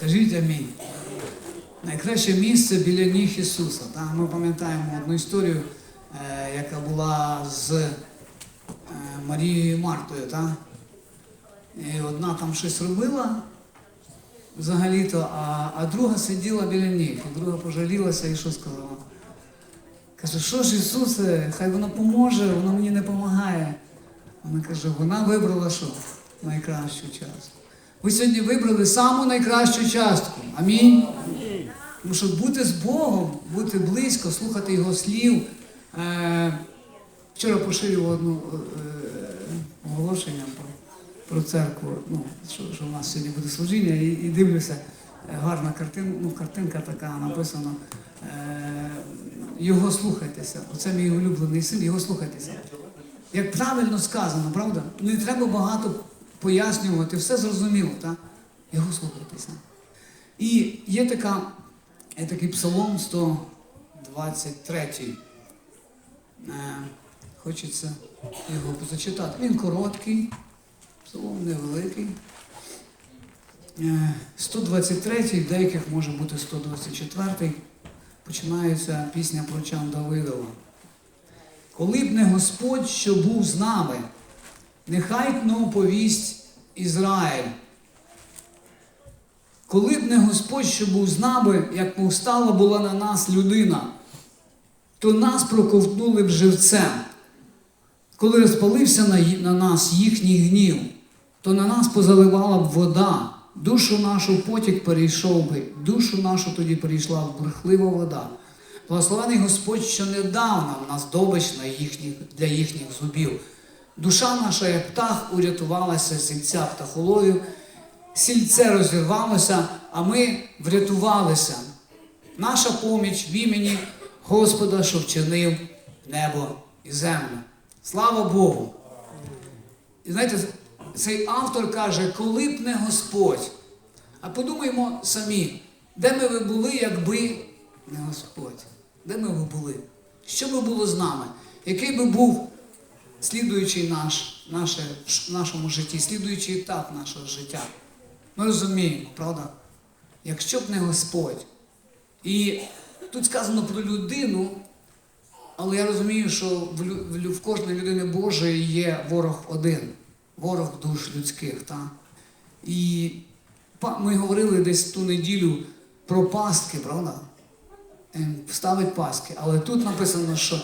Скажіть амінь. Найкраще місце біля ніг Ісуса. Та? Ми пам'ятаємо одну історію, е, яка була з е, Марією Мартою. Та? І одна там щось робила взагалі-то, а, а друга сиділа біля ніг. І друга пожалілася і що сказала? Каже, що ж Ісусе, хай воно поможе, воно мені не допомагає. Вона каже, вона вибрала що? Найкращу частку. Ви сьогодні вибрали саму найкращу частку. Амінь. Тому що бути з Богом, бути близько, слухати Його слів. Е, вчора поширював одну е, оголошення про, церкву, ну, що, що в нас сьогодні буде служіння, і, і дивлюся, е, гарна картин, ну, картинка така написано. Е, його слухайтеся. Оце мій улюблений син, його слухайтеся. Як правильно сказано, правда? Не треба багато пояснювати, все зрозуміло, так? Його слухайтеся. І є така, є такий псалом 123. Е, хочеться його зачитати. Він короткий, псалом невеликий. Е, 123, в деяких може бути 124. Починається пісня про Чан Давидова. Коли б не Господь, що був з нами, нехай тно повість Ізраїль. Коли б не Господь, що був з нами, як повстала була на нас людина, то нас проковтнули б живцем. Коли розпалився на, на нас їхній гнів, то на нас позаливала б вода, душу нашу потік перейшов би, душу нашу тоді перейшла б бурхлива вода. Благословений Господь, що не дав нам наздобич на їхніх, для їхніх зубів. Душа наша, як птах, урятувалася з сільця птахолою, сільце розірвалося, а ми врятувалися. Наша поміч в імені Господа, що вчинив небо і землю. Слава Богу! І знаєте, цей автор каже, коли б не Господь. А подумаймо самі, де ми би були, якби не Господь? Де ми би були? Що би було з нами? Який би був слідуючий наш, наше, нашому житті, слідуючий етап нашого життя? Ми розуміємо, правда? Якщо б не Господь. І тут сказано про людину, але я розумію, що в кожної людини Божої є ворог один, ворог душ людських. Та? І ми говорили десь ту неділю про пастки, правда? Ем, Ставить пастки. Але тут написано, що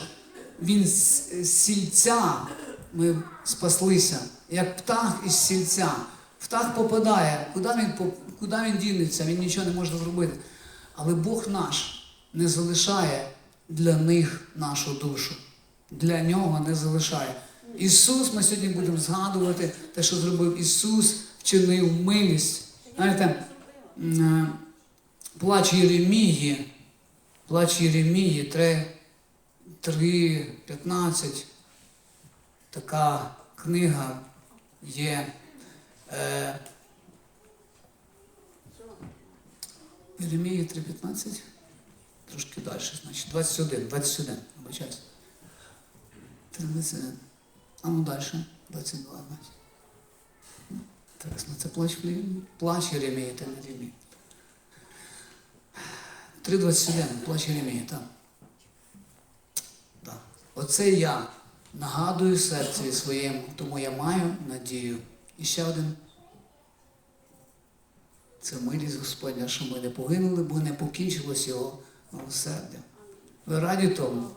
він з сільця ми спаслися, як птах із сільця. Птах попадає, куди він, куди він дінеться, він нічого не може зробити. Але Бог наш не залишає для них нашу душу. Для нього не залишає. Ісус, ми сьогодні будемо згадувати те, що зробив Ісус, вчинив милість. Знаєте, е, плач Єремії, плач Єремії 3, 3, 15. Така книга є. Е, Єремії 3.15. Трошки далі, значить. 21, 21, вибачаюсь. 31. А ну далі. 22, значить. Інтересно, це плач? Плач Єремії, та не Єремії. 3.21, плач Єремії, там. Оце я нагадую серці своєму, тому я маю надію. І ще один. Це милість Господня, що ми не погинули, бо не покінчилось його милосердя. Ви раді тому?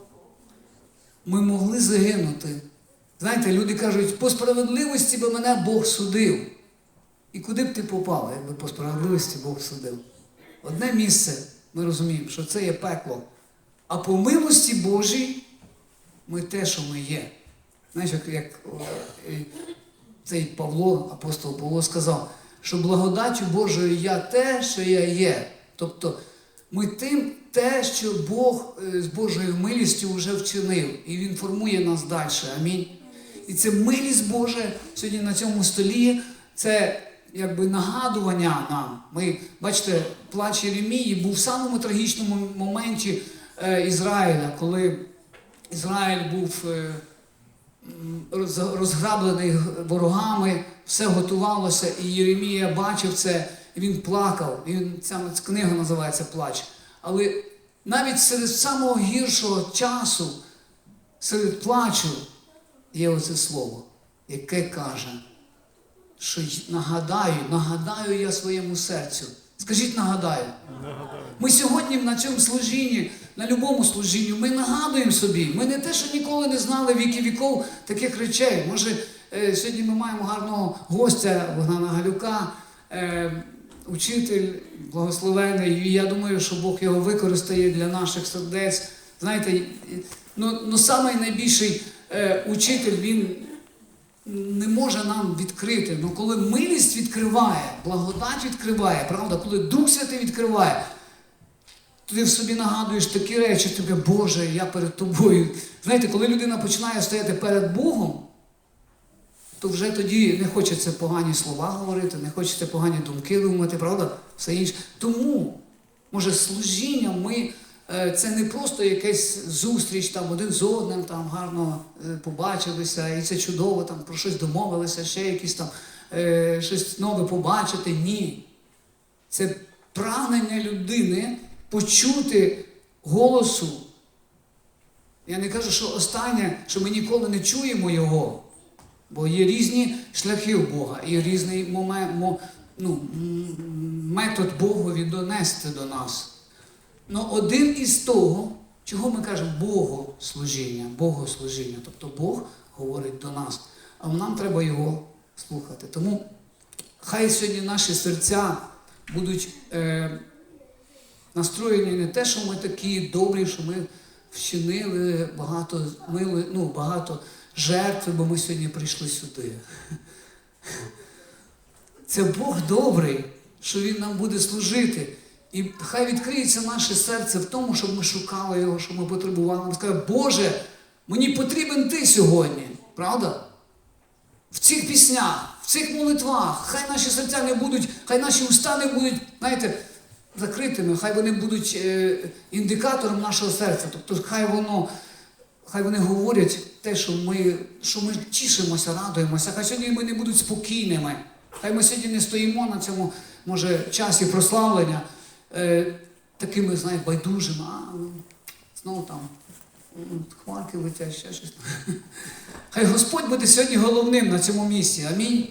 Ми могли загинути. Знаєте, люди кажуть, по справедливості би мене Бог судив. І куди б ти попав, якби по справедливості Бог судив? Одне місце, ми розуміємо, що це є пекло. А по милості Божій ми те, що ми є. Знаєш, як, як е, цей Павло, апостол Павло сказав, що благодаттю Божою я те, що я є. Тобто ми тим те, що Бог е, з Божою милістю вже вчинив, і Він формує нас далі. Амінь. І це милість Божа сьогодні на цьому столі. Це якби нагадування нам. Ми, бачите, плач Єремії був в самому трагічному моменті е, Ізраїля, коли Ізраїль був е, розграблений ворогами, все готувалося, і Єремія бачив це, і він плакав. Він, ця книга називається Плач. Але навіть серед самого гіршого часу, серед плачу, є оце слово, яке каже, що нагадаю, нагадаю я своєму серцю. Скажіть, нагадаю. Ми сьогодні на цьому служінні, на будь-якому служінні, ми нагадуємо собі. Ми не те, що ніколи не знали віки віков таких речей. Може, е, сьогодні ми маємо гарного гостя Богдана Галюка, е, учитель благословений. І я думаю, що Бог його використає для наших сердець. Знаєте, ну, ну найбільший е, учитель, він не може нам відкрити. Ну коли милість відкриває, благодать відкриває, правда, коли Дух Святий відкриває, ти в собі нагадуєш такі речі, тобі, Боже, я перед тобою. Знаєте, коли людина починає стояти перед Богом, то вже тоді не хочеться погані слова говорити, не хочеться погані думки думати, правда? Все інше. Тому, може, служіння ми. Е, Це не просто якась зустріч там один з одним, там гарно е, побачилися, і це чудово, там про щось домовилися, ще якісь там е, щось нове побачити. Ні. Це прагнення людини почути голосу. Я не кажу, що останнє, що ми ніколи не чуємо його. Бо є різні шляхи у Бога, і різний момент, ну, метод Богові донести до нас. Ну, один із того, чого ми кажемо Богослужіння, Богослужіння. Тобто Бог говорить до нас, а нам треба його слухати. Тому хай сьогодні наші серця будуть е, настроєні не те, що ми такі добрі, що ми вчинили багато мили, ну, багато жертв, бо ми сьогодні прийшли сюди. Це Бог добрий, що Він нам буде служити. І хай відкриється наше серце в тому, щоб ми шукали його, щоб ми потребували. Ми сказали, Боже, мені потрібен ти сьогодні. Правда? В цих піснях, в цих молитвах, хай наші серця не будуть, хай наші уста не будуть, знаєте, закритими, хай вони будуть е, індикатором нашого серця. Тобто, хай воно, хай вони говорять те, що ми, що ми тішимося, радуємося. Хай сьогодні ми не будуть спокійними. Хай ми сьогодні не стоїмо на цьому, може, часі прославлення, е, такими, знаєте, байдужими, а ну, знову там хмарки летять, ще щось. Хай Господь буде сьогодні головним на цьому місці. Амінь.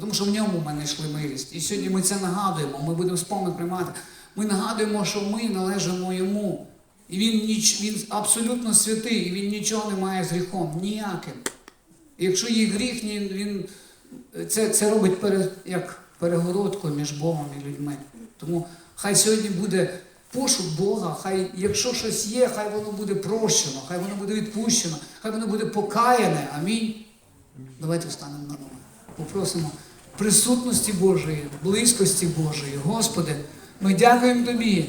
Тому що в ньому в мене йшли милість. І сьогодні ми це нагадуємо, ми будемо спомин приймати. Ми нагадуємо, що ми належимо йому. І він, ніч, він абсолютно святий, і він нічого не має з гріхом, ніяким. Якщо є гріх, він це, це робить пере, як перегородку між Богом і людьми. Тому хай сьогодні буде пошук Бога, хай, якщо щось є, хай воно буде прощено, хай воно буде відпущено, хай воно буде покаяне. Амінь. Давайте встанемо на ноги. Попросимо присутності Божої, близькості Божої. Господи, ми дякуємо Тобі.